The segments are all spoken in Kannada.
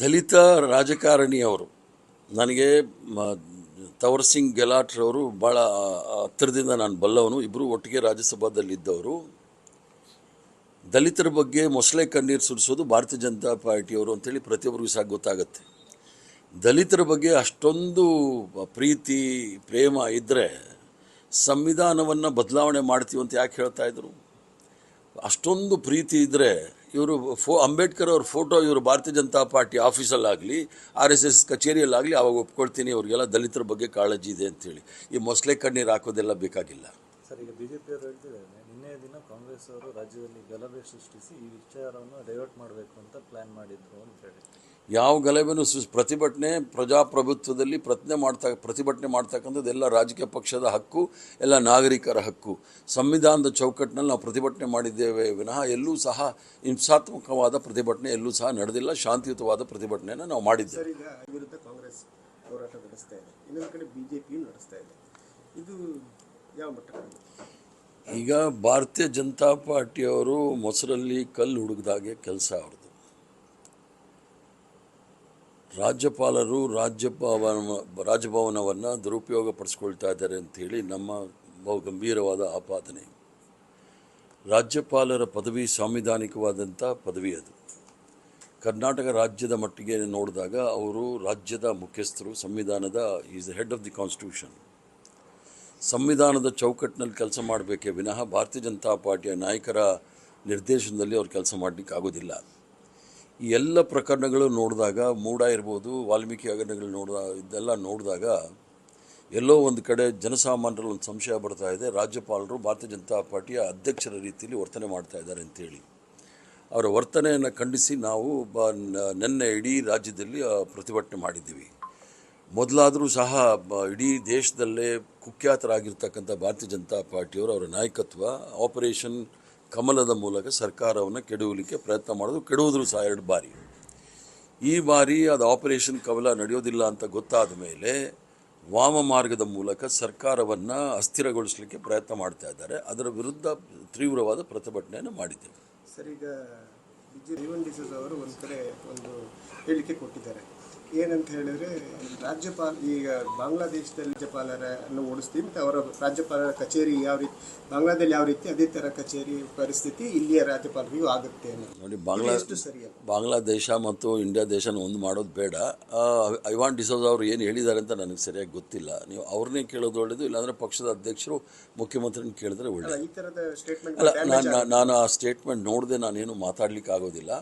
ದಲಿತ ರಾಜಕಾರಣಿಯವರು, ನನಗೆ ಮ- ತವರ್ ಸಿಂಗ್ ಗೆಲಾಟ್ರವರು ಭಾಳ ಹತ್ತಿರದಿಂದ ನಾನು ಬಲ್ಲವನು. ಇಬ್ಬರು ಒಟ್ಟಿಗೆ ರಾಜ್ಯಸಭಾದಲ್ಲಿದ್ದವರು ದಲಿತರ ಬಗ್ಗೆ ಮೊಸಳೆ ಕಣ್ಣೀರು ಸುರಿಸೋದು ಭಾರತೀಯ ಜನತಾ ಪಾರ್ಟಿಯವರು ಅಂತೇಳಿ ಪ್ರತಿಯೊಬ್ಬರಿಗೂ ಸಹ ಗೊತ್ತಾಗುತ್ತೆ. ದಲಿತರ ಬಗ್ಗೆ ಅಷ್ಟೊಂದು ಪ್ರೀತಿ, ಪ್ರೇಮ ಇದ್ದರೆ ಸಂವಿಧಾನವನ್ನು ಬದಲಾವಣೆ ಮಾಡ್ತೀವಿ ಅಂತ ಯಾಕೆ ಹೇಳ್ತಾ ಇದ್ರು? ಅಷ್ಟೊಂದು ಪ್ರೀತಿ ಇದ್ದರೆ ಇವರು ಫೋ ಅಂಬೇಡ್ಕರ್ ಅವ್ರ ಫೋಟೋ ಇವರು ಭಾರತೀಯ ಜನತಾ ಪಾರ್ಟಿ ಆಫೀಸಲ್ಲಾಗಲಿ, ಆರ್ ಎಸ್ ಎಸ್ ಕಚೇರಿಯಲ್ಲಾಗಲಿ ಅವಾಗ ಒಪ್ಕೊಳ್ತೀನಿ, ಅವ್ರಿಗೆಲ್ಲ ದಲಿತರ ಬಗ್ಗೆ ಕಾಳಜಿ ಇದೆ ಅಂತೇಳಿ ಈ ಮೊಸಳೆ ಕಣ್ಣೀರು ಹಾಕೋದೆಲ್ಲ ಬೇಕಾಗಿಲ್ಲ. ಕಾಂಗ್ರೆಸ್ ಅವರು ರಾಜ್ಯದಲ್ಲಿ ಗಲಭೆ ಸೃಷ್ಟಿಸಿ ಈ ವಿಚಾರವನ್ನು ಡೈವರ್ಟ್ ಮಾಡಬೇಕು ಅಂತ ಪ್ಲಾನ್ ಮಾಡಿದ್ರು ಅಂತ ಹೇಳಿ ಯಾವ ಗಲಭೆನೂ ಪ್ರತಿಭಟನೆ ಪ್ರಜಾಪ್ರಭುತ್ವದಲ್ಲಿ ಪ್ರತಿಜ್ಞೆ ಮಾಡ್ತಾ ಪ್ರತಿಭಟನೆ ಮಾಡ್ತಕ್ಕಂಥದ್ದು ಎಲ್ಲ ರಾಜಕೀಯ ಪಕ್ಷದ ಹಕ್ಕು ಎಲ್ಲ ನಾಗರಿಕರ ಹಕ್ಕು. ಸಂವಿಧಾನದ ಚೌಕಟ್ಟಿನಲ್ಲಿ ನಾವು ಪ್ರತಿಭಟನೆ ಮಾಡಿದ್ದೇವೆ ವಿನಃ ಎಲ್ಲೂ ಸಹ ಹಿಂಸಾತ್ಮಕವಾದ ಪ್ರತಿಭಟನೆ ಎಲ್ಲೂ ಸಹ ನಡೆದಿಲ್ಲ ಶಾಂತಿಯುತವಾದ ಪ್ರತಿಭಟನೆಯನ್ನು ನಾವು ಮಾಡಿದ್ದೇವೆ. ಸರ್ ವಿರುದ್ಧ ಕಾಂಗ್ರೆಸ್ ಹೋರಾಟ ನಡೆಸ್ತಾ ಇದೆ. ಇನ್ನೊಂದು ಕಡೆ ಬಿಜೆಪಿಯು ನಡೆಸ್ತಾ ಇದೆ. ಇದು ಯಾವ ಮಟ್ಟಕ್ಕೆ ಈಗ ಭಾರತೀಯ ಜನತಾ ಪಾರ್ಟಿಯವರು ಮೊಸರಲ್ಲಿ ಕಲ್ಲು ಹುಡುಗದಾಗೆ ಕೆಲಸ ಅವ್ರದ್ದು. ರಾಜ್ಯಪಾಲರು ರಾಜ್ಯಭವನ ರಾಜಭವನವನ್ನು ದುರುಪಯೋಗ ಪಡಿಸ್ಕೊಳ್ತಾ ಇದ್ದಾರೆ ಅಂಥೇಳಿ ನಮ್ಮ ಬಹು ಗಂಭೀರವಾದ ಆಪಾದನೆ. ರಾಜ್ಯಪಾಲರ ಪದವಿ ಸಾಂವಿಧಾನಿಕವಾದಂಥ ಪದವಿ ಅದು. ಕರ್ನಾಟಕ ರಾಜ್ಯದ ಮಟ್ಟಿಗೆ ನೋಡಿದಾಗ ಅವರು ರಾಜ್ಯದ ಮುಖ್ಯಸ್ಥರು, ಸಂವಿಧಾನದ is the head of the constitution ಸಂವಿಧಾನದ ಚೌಕಟ್ಟಿನಲ್ಲಿ ಕೆಲಸ ಮಾಡಬೇಕೇ ವಿನಃ ಭಾರತೀಯ ಜನತಾ ಪಾರ್ಟಿಯ ನಾಯಕರ ನಿರ್ದೇಶನದಲ್ಲಿ ಅವ್ರು ಕೆಲಸ ಮಾಡಲಿಕ್ಕೆ ಆಗೋದಿಲ್ಲ. ಈ ಎಲ್ಲ ಪ್ರಕರಣಗಳು ನೋಡಿದಾಗ, ಮೂಡ ಇರ್ಬೋದು, ವಾಲ್ಮೀಕಿ ಹಗರಣಗಳು ನೋಡಿದ, ಇದೆಲ್ಲ ನೋಡಿದಾಗ ಎಲ್ಲೋ ಒಂದು ಕಡೆ ಜನಸಾಮಾನ್ಯರಲ್ಲಿ ಒಂದು ಸಂಶಯ ಬರ್ತಾ ಇದೆ. ರಾಜ್ಯಪಾಲರು ಭಾರತೀಯ ಜನತಾ ಪಾರ್ಟಿಯ ಅಧ್ಯಕ್ಷರ ರೀತಿಯಲ್ಲಿ ವರ್ತನೆ ಮಾಡ್ತಾ ಇದ್ದಾರೆ ಅಂತೇಳಿ. ಅವರ ವರ್ತನೆಯನ್ನು ಖಂಡಿಸಿ ನಾವು ಬ, ನ- ನಿನ್ನೆ ಇಡೀ ರಾಜ್ಯದಲ್ಲಿ ಪ್ರತಿಭಟನೆ ಮಾಡಿದ್ದೀವಿ. ಮೊದಲಾದರೂ ಸಹ ಇಡೀ ದೇಶದಲ್ಲೇ ಕುಖ್ಯಾತರಾಗಿರ್ತಕ್ಕಂಥ ಭಾರತೀಯ ಜನತಾ ಪಾರ್ಟಿಯವರು ಅವರ ನಾಯಕತ್ವ, ಆಪರೇಷನ್ ಕಮಲದ ಮೂಲಕ ಸರ್ಕಾರವನ್ನು ಕೆಡವಲಿಕ್ಕೆ ಪ್ರಯತ್ನ ಮಾಡೋದು ಕೆಡುವುದ್ರು ಸಹ ಎರಡು ಬಾರಿ. ಈ ಬಾರಿ ಅದು ಆಪರೇಷನ್ ಕಮಲ ನಡೆಯೋದಿಲ್ಲ ಅಂತ ಗೊತ್ತಾದ ಮೇಲೆ ವಾಮ ಮಾರ್ಗದ ಮೂಲಕ ಸರ್ಕಾರವನ್ನು ಅಸ್ಥಿರಗೊಳಿಸಲಿಕ್ಕೆ ಪ್ರಯತ್ನ ಮಾಡ್ತಾ ಇದ್ದಾರೆ. ಅದರ ವಿರುದ್ಧ ತೀವ್ರವಾದ ಪ್ರತಿಭಟನೆಯನ್ನು ಮಾಡಿದ್ದೇವೆ. ಸರ್, ಈಗ ಒಂದು ಒಂದು ಹೇಳಿಕೆ ಕೊಟ್ಟಿದ್ದಾರೆ. ಏನಂತ ಹೇಳಿದ್ರೆ ರಾಜ್ಯಪಾಲ ಈಗ ಬಾಂಗ್ಲಾದೇಶದಲ್ಲಿ ರಾಜ್ಯಪಾಲರನ್ನು ಓಡಿಸ್ತೀವಿ ಮತ್ತು ಅವರ ರಾಜ್ಯಪಾಲರ ಕಚೇರಿ ಯಾವ ರೀತಿ ಬಾಂಗ್ಲಾದಲ್ಲಿ ಯಾವ ರೀತಿ ಅದೇ ಥರ ಕಚೇರಿ ಪರಿಸ್ಥಿತಿ ಇಲ್ಲಿಯ ರಾಜ್ಯಪಾಲರಿಗೂ ಆಗುತ್ತೆ ನೋಡಿ ಬಾಂಗ್ಲಾ ಬಾಂಗ್ಲಾದೇಶ ಮತ್ತು ಇಂಡಿಯಾ ದೇಶನ ಒಂದು ಮಾಡೋದು ಬೇಡ. ಐ ವಾಂಟ್ ಡಿಸೋಸ್ ಅವರು ಏನು ಹೇಳಿದ್ದಾರೆ ಅಂತ ನನಗೆ ಸರಿಯಾಗಿ ಗೊತ್ತಿಲ್ಲ. ನೀವು ಅವ್ರನ್ನೇ ಕೇಳೋದು ಒಳ್ಳೆಯದು ಇಲ್ಲಾಂದರೆ ಪಕ್ಷದ ಅಧ್ಯಕ್ಷರು ಮುಖ್ಯಮಂತ್ರಿನ ಕೇಳಿದ್ರೆ ಒಳ್ಳೆಯದು ಈ ಥರದ ಸ್ಟೇಟ್ಮೆಂಟ್ ಅಲ್ಲ ನಾನು ನಾನು ಆ ಸ್ಟೇಟ್ಮೆಂಟ್ ನೋಡದೆ ನಾನೇನು ಮಾತಾಡಲಿಕ್ಕೆ ಆಗೋದಿಲ್ಲ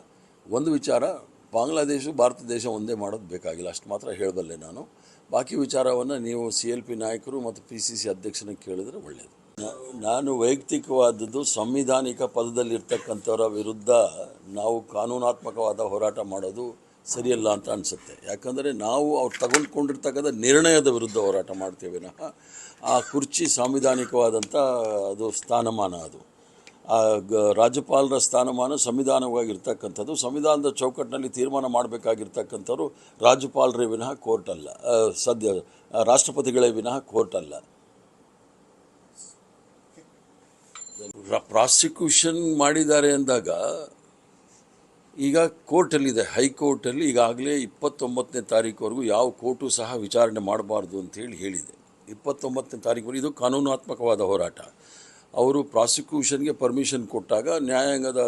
ಒಂದು ವಿಚಾರ ಬಾಂಗ್ಲಾದೇಶ ಭಾರತ ದೇಶ ಒಂದೇ ಮಾಡೋದು ಬೇಕಾಗಿಲ್ಲ, ಅಷ್ಟು ಮಾತ್ರ ಹೇಳಬಲ್ಲೆ ನಾನು. ಬಾಕಿ ವಿಚಾರವನ್ನು ನೀವು ಸಿ ಎಲ್ ಪಿ ನಾಯಕರು ಮತ್ತು ಪಿ ಸಿ ಸಿ ಅಧ್ಯಕ್ಷನ ಕೇಳಿದರೆ ಒಳ್ಳೆಯದು ನಾನು ವೈಯಕ್ತಿಕವಾದದ್ದು ಸಂವಿಧಾನಿಕ ಪದದಲ್ಲಿರ್ತಕ್ಕಂಥವರ ವಿರುದ್ಧ ನಾವು ಕಾನೂನಾತ್ಮಕವಾದ ಹೋರಾಟ ಮಾಡೋದು ಸರಿಯಲ್ಲ ಅಂತ ಅನಿಸುತ್ತೆ. ಯಾಕಂದರೆ ನಾವು ಅವ್ರು ತಗೊಂಡ್ಕೊಂಡಿರ್ತಕ್ಕಂಥ ನಿರ್ಣಯದ ವಿರುದ್ಧ ಹೋರಾಟ ಮಾಡ್ತೇವೆ ನಾ ಆ ಕುರ್ಚಿ ಸಾಂವಿಧಾನಿಕವಾದಂಥ ಅದು ಸ್ಥಾನಮಾನ ಅದು. ರಾಜ್ಯಪಾಲರ ಸ್ಥಾನಮಾನ ಸಂವಿಧಾನವಾಗಿರ್ತಕ್ಕಂಥದ್ದು. ಸಂವಿಧಾನದ ಚೌಕಟ್ಟಿನಲ್ಲಿ ತೀರ್ಮಾನ ಮಾಡಬೇಕಾಗಿರ್ತಕ್ಕಂಥವ್ರು ರಾಜ್ಯಪಾಲರೇ ವಿನಃ ಕೋರ್ಟ್ ಅಲ್ಲ ಸದ್ಯ ರಾಷ್ಟ್ರಪತಿಗಳೇ ವಿನಃ ಕೋರ್ಟ್ ಅಲ್ಲ ಪ್ರಾಸಿಕ್ಯೂಷನ್ ಮಾಡಿದ್ದಾರೆ ಅಂದಾಗ ಈಗ ಕೋರ್ಟಲ್ಲಿದೆ. ಹೈಕೋರ್ಟಲ್ಲಿ ಈಗಾಗಲೇ ಇಪ್ಪತ್ತೊಂಬತ್ತನೇ ತಾರೀಕುವರೆಗೂ ಯಾವ ಕೋರ್ಟು ಸಹ ವಿಚಾರಣೆ ಮಾಡಬಾರ್ದು ಅಂತೇಳಿ ಹೇಳಿದೆ. ಇಪ್ಪತ್ತೊಂಬತ್ತನೇ ತಾರೀಕು ಇದು ಕಾನೂನಾತ್ಮಕವಾದ ಹೋರಾಟ. ಅವರು ಪ್ರಾಸಿಕ್ಯೂಷನ್ಗೆ ಪರ್ಮಿಷನ್ ಕೊಟ್ಟಾಗ ನ್ಯಾಯಾಂಗದ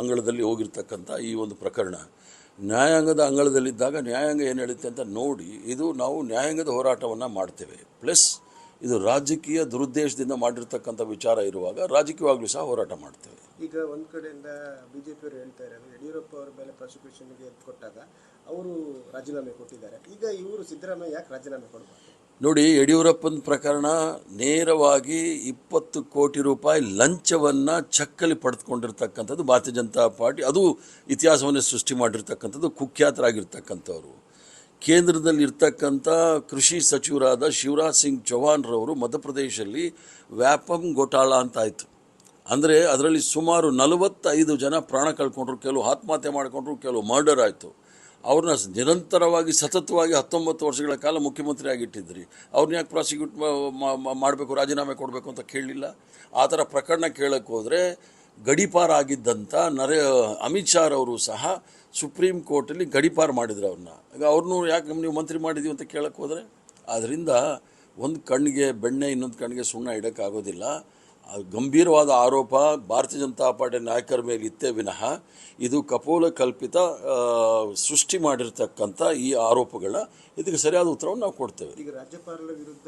ಅಂಗಳದಲ್ಲಿ ಹೋಗಿರ್ತಕ್ಕಂಥ ಈ ಒಂದು ಪ್ರಕರಣ. ನ್ಯಾಯಾಂಗದ ಅಂಗಳದಲ್ಲಿದ್ದಾಗ ನ್ಯಾಯಾಂಗ ಏನು ಹೇಳುತ್ತೆ ಅಂತ ನೋಡಿ, ಇದು ನಾವು ನ್ಯಾಯಾಂಗದ ಹೋರಾಟವನ್ನು ಮಾಡ್ತೇವೆ. ಪ್ಲಸ್ ಇದು ರಾಜಕೀಯ ದುರುದ್ದೇಶದಿಂದ ಮಾಡಿರ್ತಕ್ಕಂಥ ವಿಚಾರ ಇರುವಾಗ ರಾಜಕೀಯವಾಗಲೂ ಸಹ ಹೋರಾಟ ಮಾಡ್ತೇವೆ. ಈಗ ಒಂದು ಕಡೆಯಿಂದ ಬಿ ಜೆ ಪಿಯವರು ಹೇಳ್ತಾ ಇರೋದು, ಯಡಿಯೂರಪ್ಪ ಅವರ ಮೇಲೆ ಪ್ರಾಸಿಕ್ಯೂಷನ್ಗೆ ಕೊಟ್ಟಾಗ ಅವರು ರಾಜೀನಾಮೆ ಕೊಟ್ಟಿದ್ದಾರೆ. ಈಗ ಇವರು ಸಿದ್ದರಾಮಯ್ಯ ಯಾಕೆ ರಾಜೀನಾಮೆ ಕೊಡಬಾರ್ದು? ನೋಡಿ, ಯಡಿಯೂರಪ್ಪನ ಪ್ರಕರಣ ನೇರವಾಗಿ ಇಪ್ಪತ್ತು ಕೋಟಿ ರೂಪಾಯಿ ಲಂಚವನ್ನು ಚಕ್ಕಲಿ ಪಡೆದುಕೊಂಡಿರ್ತಕ್ಕಂಥದ್ದು ಭಾರತೀಯ ಜನತಾ ಪಾರ್ಟಿ. ಅದು ಇತಿಹಾಸವನ್ನು ಸೃಷ್ಟಿ ಮಾಡಿರ್ತಕ್ಕಂಥದ್ದು, ಕುಖ್ಯಾತರಾಗಿರ್ತಕ್ಕಂಥವ್ರು. ಕೇಂದ್ರದಲ್ಲಿ ಇರ್ತಕ್ಕಂಥ ಕೃಷಿ ಸಚಿವರಾದ ಶಿವರಾಜ್ ಸಿಂಗ್ ಚೌಹಾಣ್ರವರು ಮಧ್ಯಪ್ರದೇಶದಲ್ಲಿ ವ್ಯಾಪಂ ಗೋಟಾಳ ಅಂತ ಆಯಿತು. ಅಂದರೆ ಅದರಲ್ಲಿ ಸುಮಾರು ನಲವತ್ತೈದು ಜನ ಪ್ರಾಣ ಕಳ್ಕೊಂಡ್ರು, ಕೆಲವು ಆತ್ಮಹತ್ಯೆ ಮಾಡಿಕೊಂಡ್ರು, ಕೆಲವು ಮರ್ಡರ್ ಆಯಿತು. ಅವ್ರನ್ನ ನಿರಂತರವಾಗಿ, ಸತತವಾಗಿ ಹತ್ತೊಂಬತ್ತು ವರ್ಷಗಳ ಕಾಲ ಮುಖ್ಯಮಂತ್ರಿ ಆಗಿಟ್ಟಿದ್ರಿ. ಅವ್ರನ್ನ ಯಾಕೆ ಪ್ರಾಸಿಕ್ಯೂಟ್ ಮಾಡಬೇಕು, ರಾಜೀನಾಮೆ ಕೊಡಬೇಕು ಅಂತ ಕೇಳಲಿಲ್ಲ. ಆ ಥರ ಪ್ರಕರಣ ಕೇಳಕ್ಕೆ ಹೋದರೆ ಗಡೀಪಾರ ಆಗಿದ್ದಂಥ ನರೇ, ಅಮಿತ್ ಶಾರವರು ಸಹ ಸುಪ್ರೀಂ ಕೋರ್ಟಲ್ಲಿ ಗಡಿಪಾರು ಮಾಡಿದ್ರು ಅವ್ರನ್ನ. ಈಗ ಅವ್ರನ್ನೂ ಯಾಕೆ ನೀವು ಮಂತ್ರಿ ಮಾಡಿದ್ದೀವಿ ಅಂತ ಕೇಳಕ್ಕೆ ಹೋದರೆ ಆದ್ದರಿಂದ ಒಂದು ಕಣ್ಣಿಗೆ ಬೆಣ್ಣೆ, ಇನ್ನೊಂದು ಕಣ್ಣಿಗೆ ಸುಣ್ಣ ಇಡೋಕ್ಕಾಗೋದಿಲ್ಲ ಗಂಭೀರವಾದ ಆರೋಪ, ಭಾರತೀಯ ಜನತಾ ಪಾರ್ಟಿ ನಾಯಕರ ಮೇಲೆ ಇತ್ತೇ ವಿನಃ ಇದು ಕಪೋಲ ಕಲ್ಪಿತ ಸೃಷ್ಟಿ ಮಾಡಿರ್ತಕ್ಕಂಥ ಈ ಆರೋಪಗಳ, ಇದಕ್ಕೆ ಸರಿಯಾದ ಉತ್ತರವನ್ನು ನಾವು ಕೊಡ್ತೇವೆ. ಈಗ ರಾಜ್ಯಪಾಲರ ವಿರುದ್ಧ